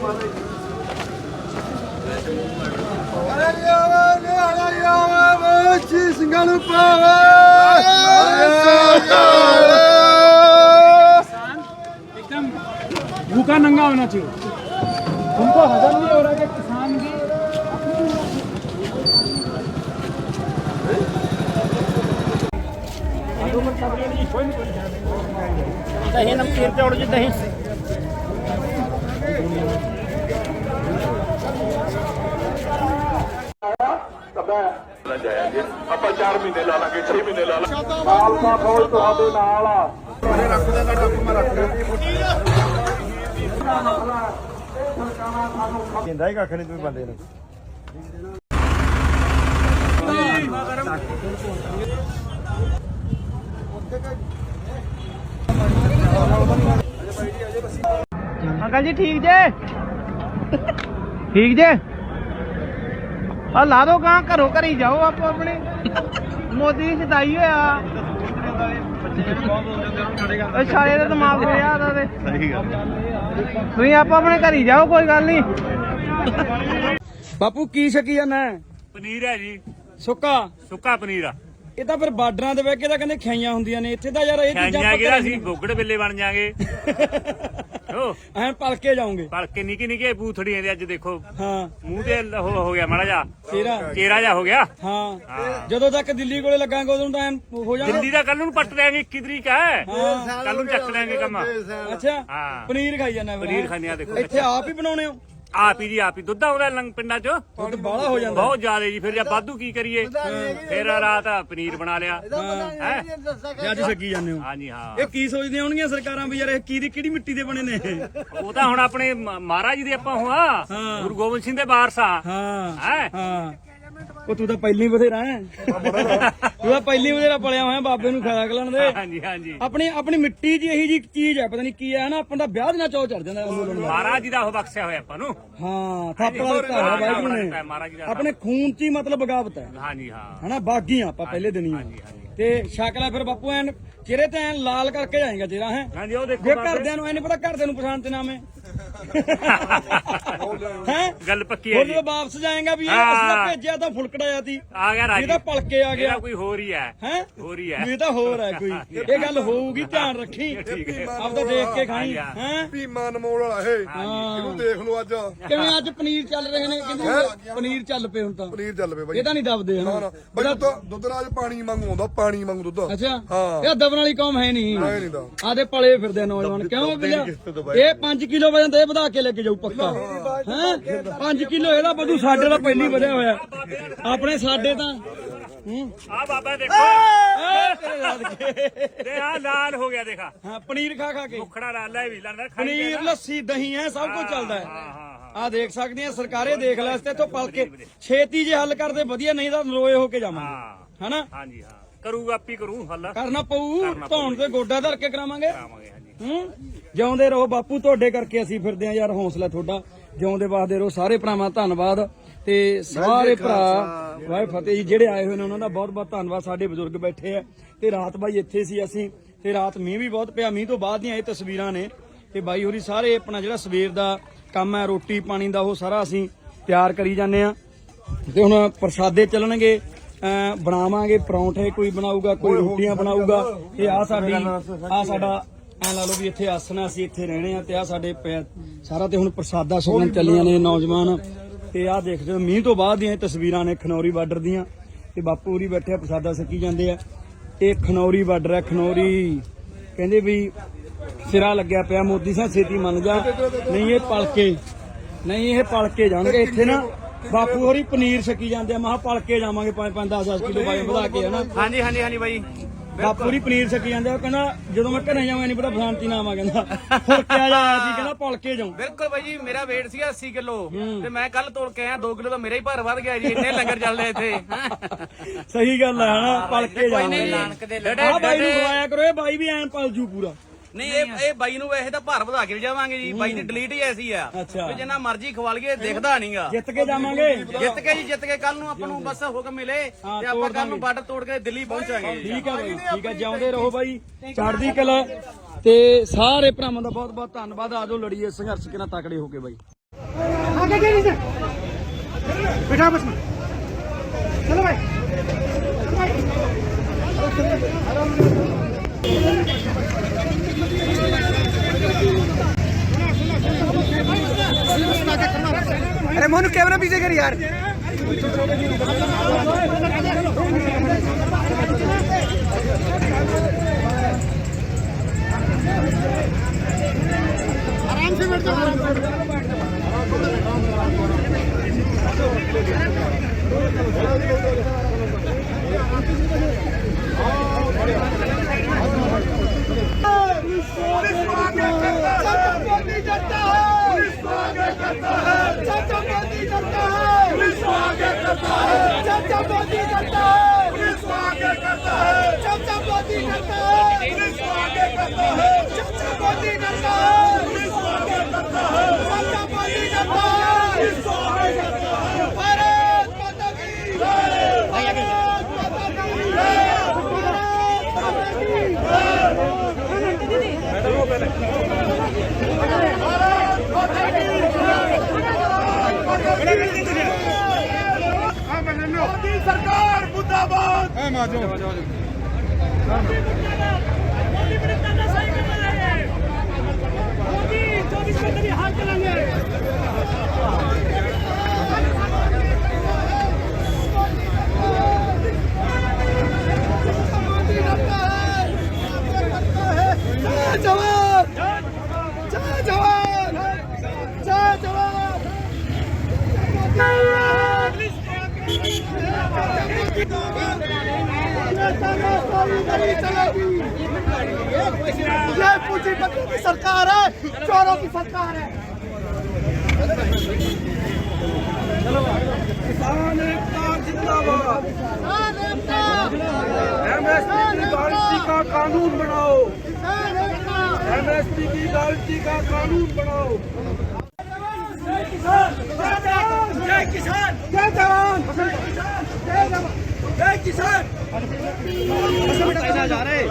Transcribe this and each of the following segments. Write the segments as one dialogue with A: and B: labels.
A: ਪਾਵੇ
B: एकदम भूखा नंगा होना चाहिए उनको हजम नहीं हो रहा कि
C: ਦਹੀਂ ਨਮਕੀਨ ਚੌੜ ਜੀ ਦਹੀਂ।
D: ਆਪਾਂ 4 ਮਹੀਨੇ ਲਾ ਲਾਂਗੇ 6 ਮਹੀਨੇ ਲਾ ਲਾਂਗੇ। ਖਾਲਸਾ ਫੌਜ ਤੁਹਾਡੇ ਨਾਲ ਆ।
A: ਕਹਿੰਦਾ ਹੀ ਕੱਖ ਨਹੀਂ ਤੁਸੀਂ ਬੰਦੇ ਨੂੰ।
C: ਅੰਕਲ ਜੀ ਠੀਕ ਜੇ? ਠੀਕ ਜੇ? ਆ ਲਾ ਦੋ ਕਾਂ ਘਰੋਂ ਘਰੀ ਜਾਓ ਆਪੋ ਆਪਣੇ। ਮੋਦੀ ਦੀ ਸਦਾਈ ਹੋਇਆ। ਉਹ ਸਾਲੇ ਦਾ ਦਿਮਾਗ ਹੋਇਆ ਉਹਦਾ ਤੇ। ਸਹੀ ਗੱਲ ਤੁਸੀਂ ਆਪੋ ਆਪਣੇ ਘਰੀ ਜਾਓ ਕੋਈ ਗੱਲ ਨਹੀਂ।
B: ਬਾਪੂ ਕੀ ਛਕੀ ਜਾਣਾ
E: ਪਨੀਰ ਹੈ ਜੀ।
B: ਸੁੱਕਾ?
E: ਸੁੱਕਾ ਪਨੀਰ ਆ।
B: ਇਹ ਤਾਂ ਫਿਰ ਬਾਰਡਰਾਂ ਦੇ ਵੇ ਕੇ ਤਾਂ ਕਹਿੰਦੇ ਖਾਈਆਂ ਹੁੰਦੀਆਂ ਨੇ? ਇੱਥੇ ਤਾਂ ਯਾਰ ਇਹ ਚੀਜ਼ਾਂ
E: ਖਾਈਆਂ ਕਿਹੜਾ ਸੀ? ਗੋਗੜ ਵੇਲੇ ਬਣ ਜਾਗੇ ਹੋ
B: ਐਂ ਪਲ ਕੇ ਜਾਉਂਗੇ
E: ਪਰ ਕਿ ਨਿੱਕੀ ਨਿੱਕੀ ਬੂਥੜੀਆਂ ਦੇ ਅੱਜ ਦੇਖੋ।
B: ਹਾਂ।
E: ਮੂੰਹ ਤੇ ਲ- ਹੋ ਗਿਆ ਮਾੜਾ ਜਾ
B: ਤੇਰਾ
E: ਚਿਹਰਾ ਜਾ ਹੋ ਗਿਆ।
B: ਹਾਂ। ਜਦੋਂ ਤੱਕ ਦਿੱਲੀ ਕੋਲੇ ਲੱਗਾਂਗੇ ਉਦੋਂ ਤਾਂ ਹੋ ਜਾਣਾ।
E: ਦਿੱਲੀ ਦਾ ਕੱਲ ਨੂੰ ਪੱਟ ਦੇਾਂਗੇ 21 ਤਰੀਕ ਹੈ। ਕੱਲ ਨੂੰ ਚੱਕ ਦੇਾਂਗੇ ਕੰਮ।
B: ਅੱਛਾ।
E: ਹਾਂ।
B: ਪਨੀਰ ਖਾਈ ਜਾਂਦਾ
E: ਪਨੀਰ? ਖਾਂਦੇ ਆ ਦੇਖੋ।
B: ਇੱਥੇ ਆਪ ਹੀ ਬਣਾਉਣੇ ਹੋ?
E: ਆਪ ਹੀ ਜੀ ਆਪ ਹੀ। ਦੁੱਧ ਆਉਂਦਾ ਲੰਗ ਪਿੰਡਾਂ ਚ?
B: ਦੁੱਧ ਬਾਹਲਾ ਹੋ ਜਾਂਦਾ।
E: ਬਹੁਤ ਜ਼ਿਆਦਾ ਜੀ। ਫਿਰ ਜੇ ਵਾਧੂ ਕੀ ਕਰੀਏ? ਫਿਰ ਰਾਤ ਪਨੀਰ ਬਣਾ ਲਿਆ। ਹੈ?
B: ਤੇ ਅੱਜ ਛਕੀ ਜਾਂਦੇ ਹੋ।
E: ਹਾਂਜੀ ਹਾਂ।
B: ਇਹ ਕੀ ਸੋਚਦੀਆਂ ਹੋਣਗੀਆਂ ਸਰਕਾਰਾਂ ਵੀ ਯਾਰ ਇਹ ਕੀ ਦੀ ਕਿਹੜੀ ਮਿੱਟੀ ਦੇ ਬਣੇ ਨੇ?
E: ਉਹ ਤਾਂ ਹੁਣ ਆਪਣੇ ਮਹਾਰਾਜ ਜੀ ਦੇ ਆਪਾਂ ਹੁਆ।
B: ਹਾਂ।
E: ਗੁਰੂ ਗੋਬਿੰਦ ਸਿੰਘ ਦੇ ਵਾਰਸ ਆ।
B: ਹਾਂ।
E: ਹੈ?
B: ਹਾਂ। ਉਹ ਤੂੰ ਤਾਂ ਪਹਿਲੀ ਬਥੇਰਾ ਹੈ। ਤੂੰ ਤਾਂ ਪਹਿਲੀ ਬਥੇਰਾ ਪਲਿਆ ਹੋਇਆ ਬਾਬੇ ਨੂੰ ਖਾਇਆ ਕਲਣ ਦੇ।
E: ਹਾਂਜੀ ਹਾਂਜੀ।
B: ਆਪਣੀ ਆਪਣੀ ਮਿੱਟੀ 'ਚ ਇਹੀ ਜੀ ਚੀਜ਼ ਹੈ ਪਤਾ ਨਹੀਂ ਕੀ ਹੈ ਨਾ? ਆਪਾਂ ਦਾ ਵਿਆਹ ਦੇ ਨਾਲ ਚੋ ਚੜ ਜਾਂਦਾ ਅੰਦੋਲਨ ਦਾ
E: ਮਹਾਰਾਜ ਜੀ ਦਾ ਉਹ ਬਖਸ਼ਿਆ ਹੋਇਆ ਆਪਾਂ ਨੂੰ।
B: ਹਾਂ ਥਾਪੜਾ ਦਿੱਤਾ ਹੋਇਆ ਵਾਹਿਗੁਰੂ ਨੇ।
E: ਮਹਾਰਾਜ ਜੀ ਦਾ
B: ਆਪਣੇ ਖੂਨ 'ਚ ਹੀ ਮਤਲਬ ਬਗਾਵਤ ਹੈ।
E: ਹਾਂਜੀ ਹਾਂ।
B: ਹਨਾ ਬਾਗੀਆਂ ਆਪਾਂ ਪਹਿਲੇ ਦਿਨ ਹੀ ਤੇ ਸ਼ਕਲਾ ਫਿਰ ਬਾਪੂ ਐਨ ਚਿਹਰੇ ਤੇ ਐਨ ਲਾਲ ਕਰਕੇ ਜਾਏਗਾ ਚਿਹਰਾ ਹੈ?
E: ਹਾਂਜੀ ਉਹ
B: ਜੇ
E: ਦੇਖੋ
B: ਘਰਦਿਆਂ ਨੂੰ ਐ ਨਹੀਂ ਪਤਾ ਘਰਦਿਆਂ ਨੂੰ ਪਛਾਣ ਤੇ ਨਾਮੇ ਹੈ?
E: ਗੱਲ ਪੱਕੀ ਹੈ ਜੀ।
B: ਜਦੋਂ ਵਾਪਸ ਜਾਏਗਾ ਵੀ ਇਹ ਅਸੀਂ ਤਾਂ
E: ਹਾਂ।
B: ਭੇਜਿਆ ਤਾਂ ਫੁਲਕੜਾ ਆ ਤੀ
E: ਆ ਗਿਆ ਰਾਜੀ।
B: ਇਹ ਤਾਂ ਪਲਕੇ ਆ ਗਿਆ।
E: ਇਹਦਾ ਕੋਈ ਹੋਰ ਹੀ ਹੈ।
B: ਹੈ?
E: ਹੋਰ ਹੀ ਹੈ।
B: ਇਹ ਤਾਂ ਹੋਰ ਹੈ ਕੋਈ। ਇਹ ਗੱਲ ਹੋਊਗੀ ਧਿਆਨ ਰੱਖੀ।
E: ਠੀਕ ਹੈ।
B: ਆਪਦਾ ਦੇਖ ਕੇ ਖਾਣੀ
E: ਹਾਂਜੀ,
B: ਹੈ?
A: ਭੀਮਾ ਨਮੋਲ ਵਾਲਾ ਇਹ। ਇਹਨੂੰ ਦੇਖ ਲਓ ਅੱਜ।
B: ਕਿਵੇਂ ਅੱਜ ਪਨੀਰ ਚੱਲ ਰਹੇ ਨੇ? ਕਹਿੰਦੇ ਪਨੀਰ ਚੱਲ ਪਏ ਹੁਣ ਤਾਂ।
A: ਪਨੀਰ ਚੱਲ ਪਏ ਬਾਈ।
B: ਇਹ ਤਾਂ ਨਹੀਂ ਦਬਦੇ
A: ਨਾ
B: ਹਨਾ।
A: ਨਾ ਬਾਈ ਦੁੱਧ ਦੁੱਧ ਨਾਲ ਅੱਜ ਪਾਣੀ ਵਾਂਗੂ ਆਉਂਦਾ ਪਾਣੀ ਵਾਂਗੂ ਦੁੱਧ।
B: ਅੱਛਾ।
A: ਹਾਂ।
B: ਇਹ ਦਬਣ ਵਾਲੀ ਕੌਮ ਹੈ ਨਹੀਂ।
A: ਹੈ ਨਹੀਂ ਦਾ
B: ਆਦੇ ਪਲੇ ਫਿਰਦੇ ਆ ਨੌਜਵਾਨ। ਕਿਉਂ ਬਿਲਿਆ ਇਹ 5 ਕਿਲੋ ਵਜਨ ਇਹ ਵਧਾ ਕੇ ਲੈ ਕੇ ਜਾਊ ਪੱਕਾ। ਹੈ? 5 ਕਿਲੋ ਇਹਦਾ ਵਧੂ ਸਾਡੇ ਦਾ ਪਹਿਲੀ ਵਧਿਆ ਹੋਇਆ। ਆਪਣੇ ਸਾਡੇ ਤਾਂ।
E: ਆ ਬਾਬਾ ਦੇਖੋ।
B: ਐ
E: ਤੇ ਆ ਲਾਲ ਹੋ ਗਿਆ ਦੇਖਾ।
B: ਹਾਂ ਪਨੀਰ ਖਾ ਖਾ ਕੇ।
E: ਮੁਖੜਾ ਲਾਲ ਹੈ ਵੀ ਲੰਦਾ ਖਾਈ
B: ਪਨੀਰ। ਲੱਸੀ ਦਹੀਂ ਹੈ ਸਭ ਕੁਝ ਚੱਲਦਾ।
E: ਹਾਂ
B: ਆ ਦੇਖ ਸਕਦੇ ਆ ਸਰਕਾਰੇ ਦੇਖ ਲੈ ਇਸ ਤੇ ਤੋਂ ਪਲ ਕੇ ਛੇਤੀ ਜੇ ਹੱਲ ਕਰਦੇ ਵਧੀਆ ਨਹੀਂ ਤਾਂ ਨਰੋਏ ਹੋ ਕੇ ਜਾਵਾਂਗੇ। ਹਨਾ?
E: ਹਾਂਜੀ ਹਾਂ। ਕਰੂਗਾ ਆਪੀ ਕਰੂ ਹੱਲ।
B: ਕਰਨਾ ਪਊ ਧੌਣ ਤੇ ਗੋਡਾ ਧਰ ਕੇ ਕਰਾਵਾਂਗੇ। ਹੂੰ? ਜਿਉਂਦੇ ਰਹੋ ਬਾਪੂ ਤੁਹਾਡੇ ਕਰਕੇ ਅਸੀਂ ਫਿਰਦੇ ਆ ਯਾਰ ਹੌਸਲਾ ਤੁਹਾਡਾ। ਜਿਉਂਦੇ ਵਾਸਦੇ ਰਹੋ ਸਾਰੇ ਭਰਾਵਾਂ ਧੰਨਵਾਦ। ਤੇ ਸਾਰੇ ਭਰਾ ਵਾਹਿ ਫਤਿਹ ਜੀ ਜਿਹੜੇ ਆਏ ਹੋਏ ਨੇ ਉਹਨਾਂ ਦਾ ਬਹੁਤ ਬਹੁਤ ਧੰਨਵਾਦ। ਸਾਡੇ ਬਜ਼ੁਰਗ ਬੈਠੇ ਆ। ਤੇ ਰਾਤ ਬਾਈ ਇੱਥੇ ਸੀ ਅਸੀਂ ਤੇ ਰਾਤ ਮੀਂਹ ਵੀ ਬਹੁਤ ਪਿਆ। ਮੀਂਹ ਤੋਂ ਬਾਅਦ ਦੀਆਂ ਇਹ ਤਸਵੀਰਾਂ ਨੇ। ਤੇ ਬਾਈ ਹੋਰੀ ਸਾਰੇ ਆਪਣਾ ਜਿਹੜਾ ਸਵੇਰ ਦਾ ਕੰਮ ਹੈ ਰੋਟੀ ਪਾਣੀ ਦਾ ਉਹ ਸਾਰਾ ਅਸੀਂ ਤਿਆਰ ਕਰੀ ਜਾਂਦੇ ਆ ਤੇ ਹੁਣ ਪ੍ਰਸ਼ਾਦੇ ਚੱਲਣਗੇ ਬਣਾਵਾਂਗੇ ਪਰੌਂਠੇ ਕੋਈ ਬਣਾਊਗਾ ਕੋਈ ਰੋਟੀਆਂ ਬਣਾਊਗਾ। ਇਹ ਆ ਸਾਡੀ ਆ ਸਾਡਾ ਐ ਲਾ ਲਓ ਵੀ ਇੱਥੇ ਆਸਣਾ ਅਸੀਂ ਇੱਥੇ ਰਹਿਣੇ ਆ ਤੇ ਆ ਸਾਡੇ ਪੈ- ਸਾਰਾ ਤੇ ਹੁਣ ਪ੍ਰਸਾਦਾ ਛਕਣ ਚੱਲੀਆਂ ਨੇ ਨੌਜਵਾਨ। ਤੇ ਆ ਦੇਖਦੇ ਹੋ ਮੀਂਹ ਤੋਂ ਬਾਅਦ ਦੀਆਂ ਇਹ ਤਸਵੀਰਾਂ ਨੇ ਖਨੌਰੀ ਬਾਰਡਰ ਦੀਆਂ। ਤੇ ਬਾਪੂ ਹੋਰੀ ਬੈਠੇ ਆ ਪ੍ਰਸਾਦਾ ਛਕੀ ਜਾਂਦੇ ਆ। ਇਹ ਖਨੌਰੀ ਬਾਰਡਰ ਹੈ ਖਨੌਰੀ। ਕਹਿੰਦੇ ਵੀ ਸਿਰਾ ਲੱਗਿਆ ਪਿਆ ਮੋਦੀ ਸਾਹਿਬ ਛੇਤੀ ਮੰਨ ਜਾ। ਨਹੀਂ ਇਹ ਪਲ ਕੇ ਨਹੀਂ ਇਹ ਪਲ ਕੇ ਜਾਣਗੇ। ਇੱਥੇ ਨਾ ਬਾਪੂ ਹੋਰੀ ਪਨੀਰ ਛਕੀ ਜਾਂਦੇ ਆ। ਮਹਾ ਪਲ ਕੇ ਜਾਵਾਂਗੇ 5 5 10 10 ਕਿਲੋ ਬਾਈ ਵਧਾ ਕੇ ਹਨਾ?
C: ਹਾਂਜੀ ਹਾਂਜੀ ਹਾਂਜੀ ਬਾਈ।
B: ਬਾਪੂ ਹੋਰੀ ਪਨੀਰ ਛਕੀ ਜਾਂਦੇ ਉਹ ਕਹਿੰਦਾ ਜਦੋਂ ਮੈਂ ਘਰੇ ਜਾਵਾਂ ਨਹੀਂ ਪਤਾ ਫਲਾਂਤੀ ਨਾਮ ਆ ਕਹਿੰਦਾ। ਹੋਰ ਕਿਆ ਜਾਇਆ ਸੀ ਕਹਿੰਦਾ ਪਲ ਕੇ ਜਾਉਂ।
C: ਬਿਲਕੁਲ ਬਾਈ ਜੀ ਮੇਰਾ weight ਸੀਗਾ 80 ਕਿਲੋ। ਤੇ ਮੈਂ ਕੱਲ ਤੋਲ ਕੇ ਆਇਆ 2 ਕਿਲੋ ਤਾਂ ਮੇਰਾ ਹੀ ਭਾਰ ਵੱਧ ਗਿਆ ਜੀ ਇੰਨੇ ਲੰਗਰ ਚੱਲਦੇ ਇੱਥੇ।
B: ਸਹੀ ਗੱਲ ਹੈ ਹਨਾ ਪਲ ਕੇ ਜਾਵਾਂਗੇ
C: ਨਾਨਕ ਦੇ
B: ਆ ਬਾਈ ਨੂੰ ਖਵਾਇਆ ਕਰੋ ਇਹ ਬਾਈ ਵੀ ਐਨ ਪਲ ਜੂ ਪੂਰਾ।
C: ਨਹੀਂ ਇਹ ਇਹ ਬਾਈ ਨੂੰ ਵੈਸੇ ਤਾਂ ਭਾਰ ਵਧਾ ਕੇ ਜਾਵਾਂਗੇ ਜੀ ਬਾਈ ਦੀ ਡਿਲੀਟ ਹੀ ਐਸੀ ਆ
B: ਅੱਛਾ।
C: ਵੀ ਜਿੰਨਾ ਮਰਜ਼ੀ ਖਵਾ ਲਈਏ ਦਿਖਦਾ ਨਹੀਂਗਾ
B: ਜਿੱਤ ਕੇ ਜਾਵਾਂਗੇ
C: ਜਿੱਤ ਕੇ ਜੀ ਜਿੱਤ ਕੇ ਕੱਲ ਨੂੰ ਆਪਾਂ ਨੂੰ ਬਸ ਹੁਕਮ ਮਿਲੇ
B: ਹਾਂ,
C: ਤੇ ਆਪਾਂ
B: ਤੋੜ
C: ਕੱਲ ਨੂੰ ਬਾਰਡਰ ਤੋੜ ਕੇ ਦਿੱਲੀ ਪਹੁੰਚਾਂਗੇ ਜੀ
B: ਠੀਕ ਹੈ ਬਾਈ ਠੀਕ ਹੈ ਜਿਉਂਦੇ ਰਹੋ ਬਾਈ ਚੜ੍ਹਦੀ ਕਲਾ ਤੇ ਸਾਰੇ ਭਰਾਵਾਂ ਦਾ ਬਹੁਤ ਬਹੁਤ ਧੰਨਵਾਦ ਆਜੋ ਲੜੀਏ ਸੰਘਰਸ਼ ਕਿਨਾਂ ਤਕੜੇ ਹੋ ਕੇ ਬਾਈ
F: आगे के नीचे बैठा बस में चलो भाई अरे मोनू कैमरा पीछे कर यार आराम से बैठ जाओ आराम से भारत ਐ ਮਾਜੋ ਮੋਦੀ ਬੜੇ ਤਾਨਾ ਸਹੀ ਕਰ ਰਹੇ ਹੈ?
D: ਮੋਦੀ 24 ਘੰਟੇ
F: ਦੀ ਹਾਲ ਕਰਾਂਗੇ ਜਵਾਨ ਜੈ ਜਵਾਨ ਜੈ ਜਵਾਨ ਪੁਲਿਸ ये पूंजीपतियों की सरकार है चोरों की सरकार है किसान एकता जिंदाबाद किसान एकता एमएसपी की गारंटी का कानून बनाओ किसान एकता एमएसपी की गारंटी का कानून बनाओ जय किसान जय जवान जय किसान जय जवान जय जवान किसान। जा रहे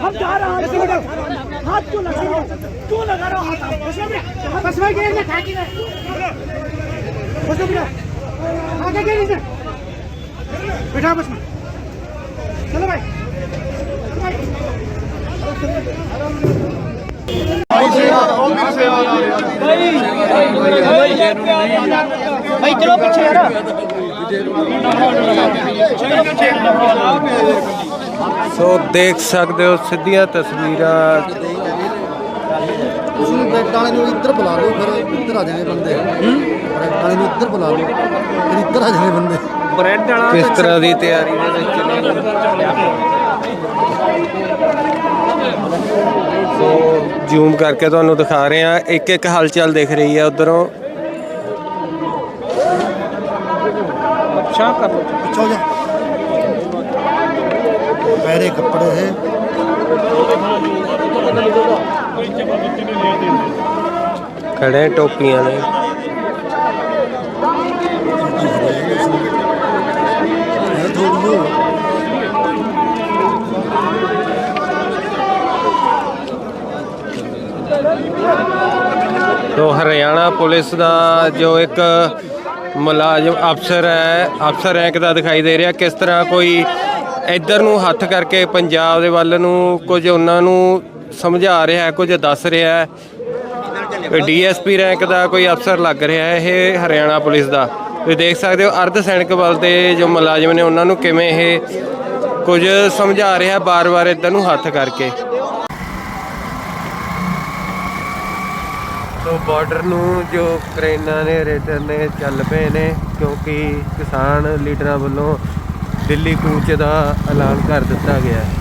F: हम जा रहे हैं हाथ क्यों लगा रहे हो क्यों लगा रहे हो हाथ बस में गिरने खा के बस में आगे गिर नीचे बिठा बस में चलो भाई भाई चलो पीछे यार
G: ਸੋ ਦੇਖ ਸਕਦੇ ਹੋ ਸਿੱਧੀਆਂ ਤਸਵੀਰਾਂ।
H: ਤੁਸੀਂ ਬ੍ਰੈਡ ਵਾਲੇ ਨੂੰ ਇੱਧਰ ਬੁਲਾ ਲਓ ਫਿਰ ਇੱਧਰ ਆ ਜਾਣੇ ਬੰਦੇ। ਬ੍ਰੈਡ ਵਾਲੇ ਨੂੰ ਇੱਧਰ ਬੁਲਾ ਲਓ ਫਿਰ ਇੱਧਰ ਆ ਜਾਣੇ ਬੰਦੇ।
G: ਕਿਸ ਤਰ੍ਹਾਂ ਦੀ ਤਿਆਰੀ ਦੇ ਵਿੱਚ? ਸੋ ਜ਼ੂਮ ਕਰਕੇ ਤੁਹਾਨੂੰ ਦਿਖਾ ਰਹੇ ਹਾਂ। ਇੱਕ ਇੱਕ ਹਲਚਲ ਦਿਖ ਰਹੀ ਹੈ ਉਧਰੋਂ।
H: ਪਿੱਛੇ ਹੋ ਜਾ। ਪੈਰੇ ਕੱਪੜੇ ਹੈ।
G: ਖੜੇ ਟੋਪੀਆਂ ਨੇ।
H: ਥੋੜੀ ਹੋ।
G: ਸੋ ਹਰਿਆਣਾ ਪੁਲਿਸ ਦਾ ਜੋ ਇੱਕ ਮੁਲਾਜ਼ਮ ਅਫਸਰ ਹੈ, ਅਫਸਰ ਰੈਂਕ ਦਾ ਦਿਖਾਈ ਦੇ ਰਿਹਾ, ਕਿਸ ਤਰ੍ਹਾਂ ਕੋਈ ਇੱਧਰ ਨੂੰ ਹੱਥ ਕਰਕੇ ਪੰਜਾਬ ਦੇ ਵੱਲ ਨੂੰ ਕੁਝ ਉਹਨਾਂ ਨੂੰ ਸਮਝਾ ਰਿਹਾ ਹੈ, ਕੁਝ ਦੱਸ ਰਿਹਾ ਹੈ? ਡੀਐਸਪੀ ਰੈਂਕ ਦਾ ਕੋਈ ਅਫਸਰ ਲੱਗ ਰਿਹਾ ਹੈ, ਇਹ ਹਰਿਆਣਾ ਪੁਲਿਸ ਦਾ? ਤੁਸੀਂ ਦੇਖ ਸਕਦੇ ਹੋ, ਅਰਧ ਸੈਨਿਕ ਬਲ ਦੇ ਜੋ ਮੁਲਾਜ਼ਮ ਨੇ, ਉਹਨਾਂ ਨੂੰ ਕਿਵੇਂ ਇਹ ਕੁਝ ਸਮਝਾ ਰਿਹਾ ਬਾਰ-ਬਾਰ ਇੱਧਰ ਨੂੰ ਹੱਥ ਕਰਕੇ? ਸੋ ਬਾਰਡਰ ਨੂੰ ਜੋ ਕਰੇਨਾਂ ਨੇ, ਰੇਡਰ ਨੇ ਚੱਲ ਪਏ ਨੇ, ਕਿਉਂਕਿ ਕਿਸਾਨ ਲੀਡਰਾਂ ਵੱਲੋਂ ਦਿੱਲੀ ਕੂਚ ਦਾ ਐਲਾਨ ਕਰ ਦਿੱਤਾ ਗਿਆ ਹੈ।